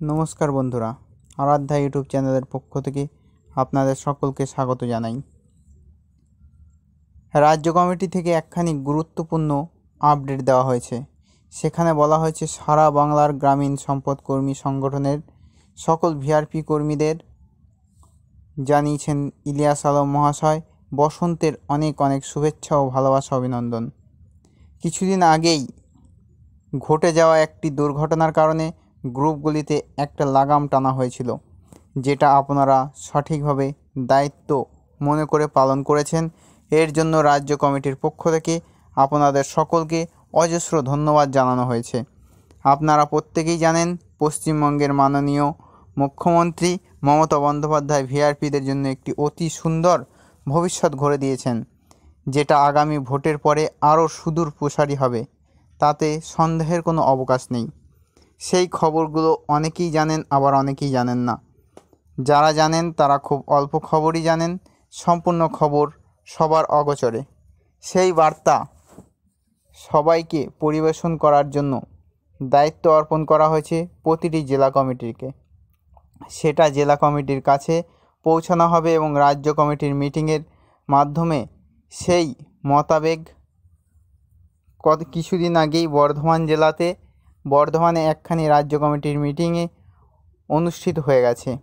নমস্কার বন্ধুরা, আরাধ্যা ইউটিউব চ্যানেলের পক্ষ থেকে আপনাদের সকলকে স্বাগত জানাই। রাজ্য কমিটি থেকে একখানি গুরুত্বপূর্ণ আপডেট দেওয়া হয়েছে। সেখানে বলা হয়েছে, সারা বাংলার গ্রামীণ সম্পদ কর্মী সংগঠনের সকল ভিআরপি কর্মীদের জানিয়েছেন ইলিয়াস আলম মহাশয়, বসন্তের অনেক অনেক শুভেচ্ছা ও ভালোবাসা অভিনন্দন। কিছুদিন আগেই ঘটে যাওয়া একটি দুর্ঘটনার কারণে গ্রুপগুলিতে একটা লাগাম টানা হয়েছিল, যেটা আপনারা সঠিকভাবে দায়িত্ব মনে করে পালন করেছেন। এর জন্য রাজ্য কমিটির পক্ষ থেকে আপনাদের সকলকে অজস্র ধন্যবাদ জানানো হয়েছে। আপনারা প্রত্যেকেই জানেন, পশ্চিমবঙ্গের মাননীয় মুখ্যমন্ত্রী মমতা বন্দ্যোপাধ্যায় ভিআরপিদের জন্য একটি অতি সুন্দর ভবিষ্যৎ গড়ে দিয়েছেন, যেটা আগামী ভোটের পরে আরও সুদূর প্রসারী হবে। তাতে সন্দেহের কোনো অবকাশ নেই। সেই খবরগুলো অনেকেই জানেন, আবার অনেকেই জানেন না। যারা জানেন, তারা খুব অল্প খবরই জানেন, সম্পূর্ণ খবর সবার অগোচরে। সেই বার্তা সবাইকে পরিবেশন করার জন্য দায়িত্ব অর্পণ করা হয়েছে প্রতিটি জেলা কমিটিকে। সেটা জেলা কমিটির কাছে পৌঁছানো হবে এবং রাজ্য কমিটির মিটিংয়ের মাধ্যমে সেই মতাবেগ কত কিছুদিন আগেই বর্ধমান জেলাতে বর্ধমানে একখানি রাজ্য কমিটির মিটিংয়ে অনুষ্ঠিত হয়ে গেছে।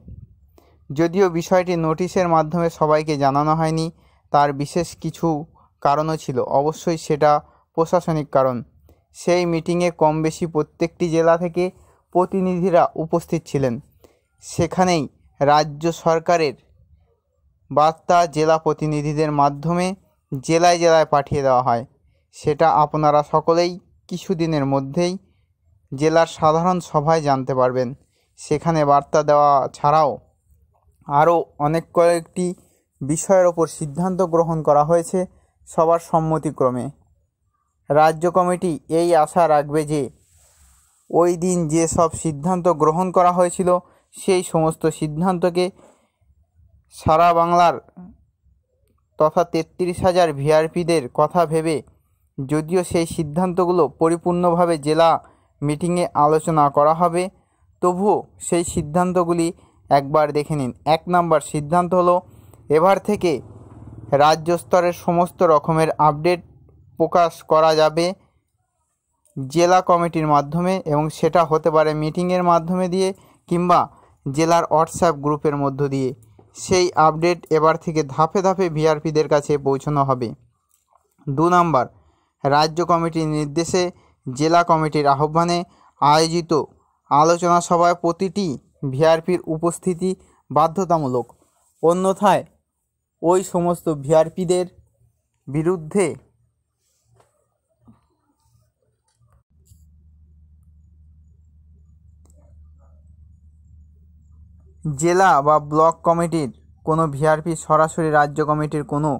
যদিও বিষয়টি নোটিশের মাধ্যমে সবাইকে জানানো হয়নি, তার বিশেষ কিছু কারণও ছিল। অবশ্যই সেটা প্রশাসনিক কারণ। সেই মিটিংয়ে কম বেশি প্রত্যেকটি জেলা থেকে প্রতিনিধিরা উপস্থিত ছিলেন। সেখানেই রাজ্য সরকারের বার্তা জেলা প্রতিনিধিদের মাধ্যমে জেলায় জেলায় পাঠিয়ে দেওয়া হয়। সেটা আপনারা সকলেই কিছুদিনের মধ্যেই জেলার সাধারণ সভায় জানতে পারবেন। সেখানে বার্তা দেওয়া ছাড়াও আরও অনেক কয়েকটি বিষয়ের ওপর সিদ্ধান্ত গ্রহণ করা হয়েছে সবার সম্মতিক্রমে। রাজ্য কমিটি এই আশা রাখবে যে ওই দিন যে সব সিদ্ধান্ত গ্রহণ করা হয়েছিল, সেই সমস্ত সিদ্ধান্তকে সারা বাংলার তথা তেত্রিশ হাজার ভিআরপিদের কথা ভেবে, যদিও সেই সিদ্ধান্তগুলো পরিপূর্ণভাবে জেলা মিটিংয়ে আলোচনা করা হবে। তবুও সেই সিদ্ধান্তগুলি একবার দেখে নিন। এক নম্বর সিদ্ধান্ত হলো, এবার থেকে রাজ্য স্তরের সমস্ত রকমের আপডেট প্রকাশ করা যাবে জেলা কমিটির মাধ্যমে এবং সেটা হতে পারে মিটিংয়ের মাধ্যমে দিয়ে কিংবা জেলার হোয়াটসঅ্যাপ গ্রুপের মধ্য দিয়ে। সেই আপডেট এবার থেকে ধাপে ধাপে ভিআরপিদের কাছে পৌঁছানো হবে। দু নম্বর, রাজ্য কমিটির নির্দেশে জেলা কমিটির আহ্বানে আয়োজিত আলোচনা সভায় প্রতিটি ভিআরপির উপস্থিতি বাধ্যতামূলক। অন্যথায় ওই সমস্ত ভিআরপিদের বিরুদ্ধে জেলা বা ব্লক কমিটির কোনো ভিআরপি সরাসরি রাজ্য কমিটির কোনো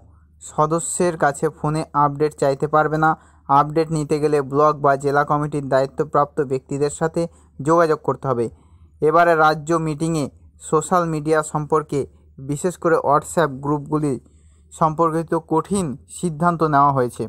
সদস্যের কাছে ফোনে আপডেট চাইতে পারবে না। আপডেট নিতে গেলে ব্লক বা জেলা কমিটির দায়িত্বপ্রাপ্ত ব্যক্তিদের সাথে যোগাযোগ করতে হবে। এবারে রাজ্য মিটিংয়ে সোশ্যাল মিডিয়া সম্পর্কে, বিশেষ করে হোয়াটসঅ্যাপ গ্রুপগুলি সম্পর্কিত কঠিন সিদ্ধান্ত নেওয়া হয়েছে।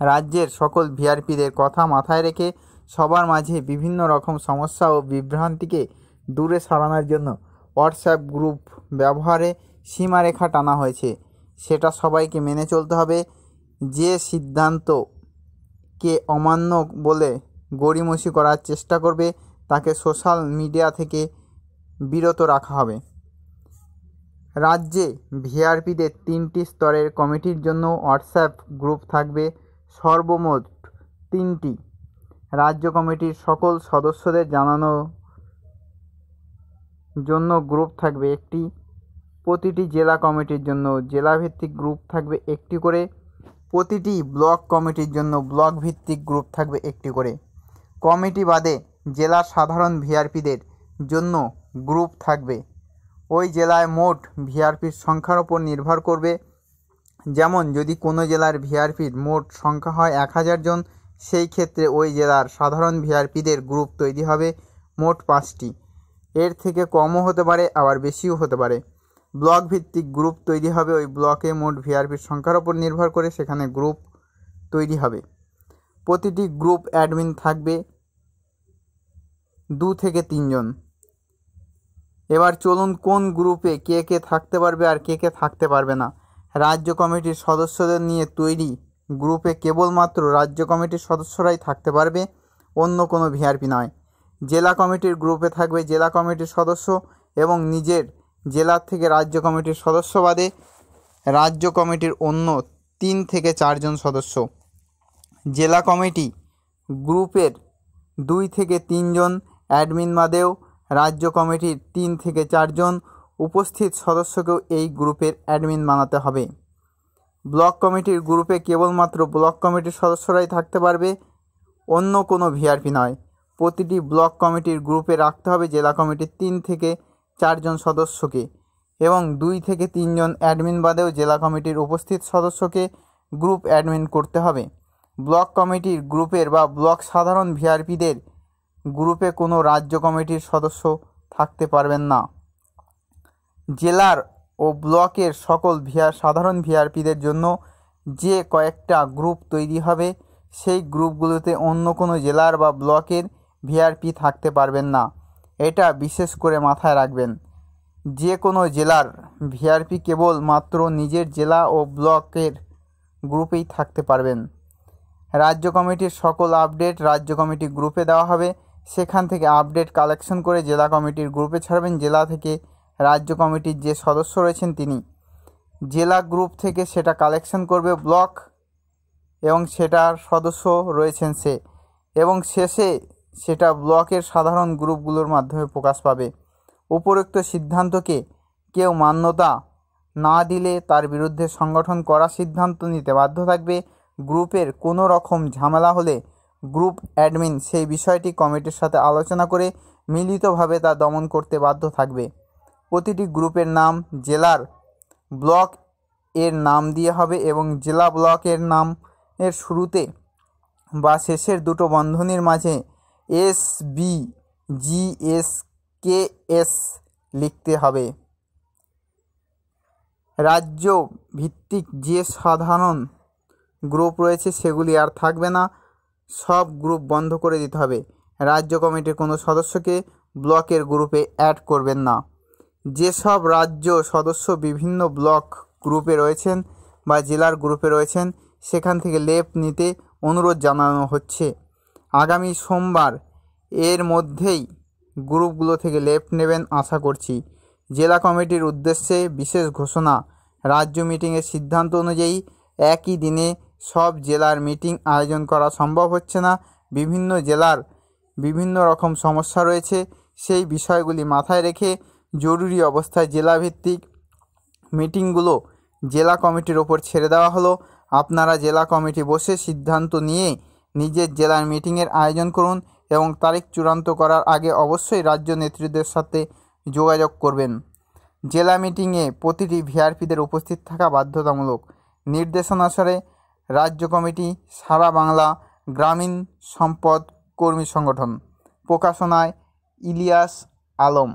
রাজ্যের সকল ভিআরপিদের কথা মাথায় রেখে সবার মাঝে বিভিন্ন রকম সমস্যা ও বিভ্রান্তিকে দূরে সরানোর জন্য হোয়াটসঅ্যাপ গ্রুপ ব্যবহারে সীমারেখা টানা হয়েছে। সেটা সবাইকে মেনে চলতে হবে। যে সিদ্ধান্তকে অমান্য বলে গড়িমসি করার চেষ্টা করবে, তাকে সোশ্যাল মিডিয়া থেকে বিরত রাখা হবে। রাজ্যে ভিআরপিদের তিনটি স্তরের কমিটির জন্য হোয়াটসঅ্যাপ গ্রুপ থাকবে, সর্বমোট তিনটি। রাজ্য কমিটির সকল সদস্যদের জানানো জন্য গ্রুপ থাকবে একটি। প্রতিটি জেলা কমিটির জন্য জেলাভিত্তিক গ্রুপ থাকবে একটি করে। প্রতিটি ব্লক কমিটির জন্য ব্লক ভিত্তিক গ্রুপ থাকবে একটি করে। কমিটি বাদে জেলার সাধারণ ভিআরপিদের জন্য গ্রুপ থাকবে। ওই জেলায় মোট ভিআরপির সংখ্যার ওপর নির্ভর করবে। যেমন, যদি কোনো জেলার ভিআরপির মোট সংখ্যা হয় এক হাজার জন, সেই ক্ষেত্রে ওই জেলার সাধারণ ভিআরপিদের গ্রুপ তৈরি হবে মোট পাঁচটি। এর থেকে কমও হতে পারে, আবার বেশিও হতে পারে। ব্লক ভিত্তিক গ্রুপ তৈরি হবে। ওই ব্লকে মোট ভিআরপির সংখ্যার ওপর নির্ভর করে সেখানে গ্রুপ তৈরি হবে। প্রতিটি গ্রুপ অ্যাডমিন থাকবে দু থেকে তিনজন। এবার চলুন কোন গ্রুপে কে কে থাকতে পারবে আর কে কে থাকতে পারবে না। রাজ্য কমিটির সদস্যদের নিয়ে তৈরি গ্রুপে কেবলমাত্র রাজ্য কমিটির সদস্যরাই থাকতে পারবে, অন্য কোনো ভিআরপি নয়। জেলা কমিটির গ্রুপে থাকবে জেলা কমিটির সদস্য এবং নিজের জেলার থেকে রাজ্য কমিটির সদস্য বাদে রাজ্য কমিটির অন্য তিন থেকে চারজন সদস্য। জেলা কমিটি গ্রুপের দুই থেকে তিনজন, অ্যাডমিন বাদেও রাজ্য কমিটির তিন থেকে চারজন উপস্থিত সদস্যকেও এই গ্রুপের অ্যাডমিন বানাতে হবে। ব্লক কমিটির গ্রুপে কেবলমাত্র ব্লক কমিটির সদস্যরাই থাকতে পারবে, অন্য কোনো ভিআরপি নয়। প্রতিটি ব্লক কমিটির গ্রুপে রাখতে হবে জেলা কমিটির তিন থেকে চারজন সদস্যকে এবং দুই থেকে তিনজন অ্যাডমিন বাদেও জেলা কমিটির উপস্থিত সদস্যকে গ্রুপ অ্যাডমিন করতে হবে। ব্লক কমিটির গ্রুপের বা ব্লক সাধারণ ভিআরপিদের গ্রুপে কোনো রাজ্য কমিটির সদস্য থাকতে পারবেন না। জেলার ও ব্লকের সকল ভিআর সাধারণ ভিআরপিদের জন্য যে কয়েকটা গ্রুপ তৈরি হবে, সেই গ্রুপগুলোতে অন্য কোনো জেলার বা ব্লকের ভিআরপি থাকতে পারবেন না। এটা বিশেষ করে মাথায় রাখবেন। যে কোনো জেলার ভিআরপি কেবল মাত্র নিজের জেলা ও ব্লকের গ্রুপেই থাকতে পারবেন। রাজ্য কমিটির সকল আপডেট রাজ্য কমিটি গ্রুপে দেওয়া হবে। সেখান থেকে আপডেট কালেকশন করে জেলা কমিটির গ্রুপে ছাড়বেন। জেলা থেকে রাজ্য কমিটির যে সদস্য রয়েছেন তিনি। জেলা গ্রুপ থেকে সেটা কালেকশন করবে ব্লক এবং সেটার সদস্য রয়েছেন সে। এবং শেষে সেটা ব্লকের সাধারণ গ্রুপগুলোর মাধ্যমে প্রকাশ পাবে। উপরোক্ত সিদ্ধান্তকে কেউ মান্যতা না দিলে তার বিরুদ্ধে সংগঠন করা সিদ্ধান্ত নিতে বাধ্য থাকবে। গ্রুপের কোনো রকম ঝামেলা হলে গ্রুপ অ্যাডমিন সেই বিষয়টি কমিটির সাথে আলোচনা করে মিলিতভাবে তা দমন করতে বাধ্য থাকবে। প্রতিটি গ্রুপের নাম জেলার ব্লক এর নাম দিয়ে হবে এবং জেলা ব্লকের নাম এর শুরুতে বা শেষের দুটো বন্ধনীর মাঝে S B G S K S লিখতে হবে। রাজ্য ভিত্তিক যে সাধারণ গ্রুপ রয়েছে সেগুলি আর থাকবে না, সব গ্রুপ বন্ধ করে দিতে হবে। রাজ্য কমিটির কোনো সদস্যকে ব্লকের গ্রুপে অ্যাড করবেন না। যেসব রাজ্য সদস্য বিভিন্ন ব্লক গ্রুপে রয়েছেন বা জেলার গ্রুপে রয়েছেন, সেখান থেকে লেপ নিতে অনুরোধ জানানো হচ্ছে। আগামী সোমবার এর মধ্যেই গ্রুপগুলো থেকে লেপ নেবেন আশা করছি। জেলা কমিটির উদ্দেশ্যে বিশেষ ঘোষণা, রাজ্য মিটিংয়ের সিদ্ধান্ত অনুযায়ী একই দিনে সব জেলার মিটিং আয়োজন করা সম্ভব হচ্ছে না। বিভিন্ন জেলার বিভিন্ন রকম সমস্যা রয়েছে, সেই বিষয়গুলি মাথায় রেখে জরুরি অবস্থায় জেলাভিত্তিক মিটিংগুলো জেলা কমিটির ওপর ছেড়ে দেওয়া হলো। আপনারা জেলা কমিটি বসে সিদ্ধান্ত নিয়ে নিজের জেলার মিটিংয়ের আয়োজন করুন এবং তারিখ চূড়ান্ত করার আগে অবশ্যই রাজ্য নেতৃত্বের সাথে যোগাযোগ করবেন। জেলা মিটিংয়ে প্রতিটি ভিআরপিদের উপস্থিত থাকা বাধ্যতামূলক। নির্দেশনাসারে রাজ্য কমিটি, সারা বাংলা গ্রামীণ সম্পদ কর্মী সংগঠন। প্রকাশনায় ইলিয়াস আলম।